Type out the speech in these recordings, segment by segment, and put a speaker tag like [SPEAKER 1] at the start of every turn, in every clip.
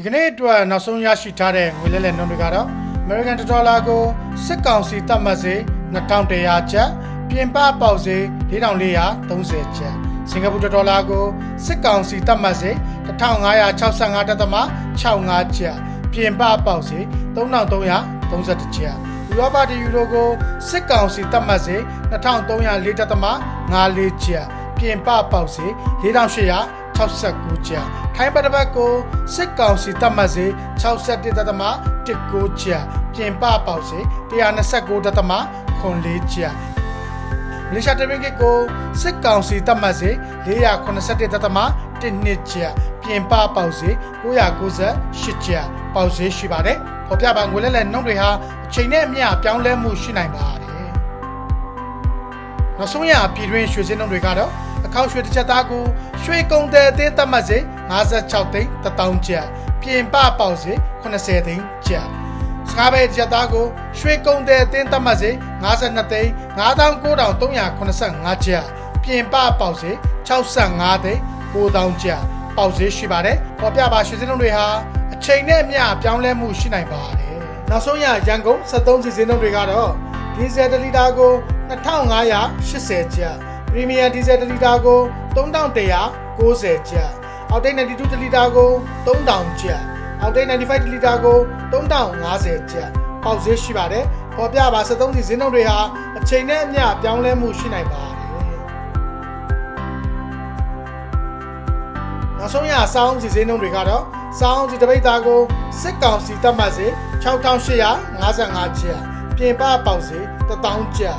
[SPEAKER 1] ဒီကနေ့အတွက်နောက်ဆုံးရရှိထားတဲ့ငွေလဲလှယ်နှုန်းတွေကတော့ American Dollar ကိုစစ်ကောင်စီတတ်မှတ်စေ2100ကျပ်ပြင်ပပေါက်စေ4430ကျပ်စင်ကာပူဒေါ်လာကိုစစ်ကောင်စီတတ်မှတ်စေ1565တက်သမ65ကျပ်ပြင်ပပေါက်စေ3331ကျပ်ဥရောပတီယူရိုကိုစစ်ကောင်စီတတ်မှတ်စေ2304တက်သမ54ကျပ်ပြင်ပပေါက်စေ 4869ကျပ်ထိုင်းပတပတ်ကိုစစ်ကောင်စီတတ်မှတ်စေ61တက်သမ19ကျပ်ပြင်ပပေါက်စေ129တက်သမ94ကျပ်မလေးရှားတရင်းကစ်ကိုစစ်ကောင်စီတတ်မှတ်စေ481တက်သမ1နှစ်ကျပ်ပြင်ပပေါက်စေ998ကျပ်ပေါက်စေရှိပါတယ်။ဖော်ပြပါငွေလဲလဲနှုတ်တွေဟာအချိန်နဲ့အမျှပြောင်းလဲမှုရှိနိုင်ပါတယ်။ နောက်ဆုံးရပြည်တွင်းရွှေစင်းနှုတ်တွေကတော့အခောက်ရွှေတစ်ချက်သားကိုရွှေကုန်တဲ့အသင်းတတ်မှတ်စေ56သိန်း1000ကျပ်ပြင်ပပေါက်စေ80သိန်းကျပ်စကားပဲချက်သားကိုရွှေကုန်တဲ့အသင်းတတ်မှတ်စေ52သိန်း99,385ကျပ်ပြင်ပပေါက်စေ65သိန်း9000ကျပ်ပေါက်စေရှိပါတယ်။ပေါ်ပြပါရွှေစင်းလုံးတွေဟာအချိန်နဲ့အမျှပြောင်းလဲမှုရှိနိုင်ပါတယ်။နောက်ဆုံးရရန်ကုန်73စီစင်းလုံးတွေကတော့ဒီဇယ်1လီတာကို 2580ကျပ်ပရီမီယံဒီဇယ်1လီတာကို3190ကျပ်အောက်တိတ်92တလီတာကို3000ကျပ်အောက်တိတ်95တလီတာကို3050ကျပ်ပေါက်ဈေးရှိပါတယ်။ပေါ်ပြပါ73စီစင်းလုံးတွေဟာအချိန်နဲ့အမျှပြောင်းလဲမှုရှိနိုင်ပါတယ်။နောက်ဆုံးရစောင်းစီစင်းလုံးတွေကတော့စောင်းစီတပိတ်သားကိုစစ်ကောင်စီတက်မှတ်စေ6855ကျပ်ပြင်ပပေါက်စေ1000ကျပ်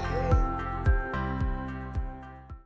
[SPEAKER 1] ယ်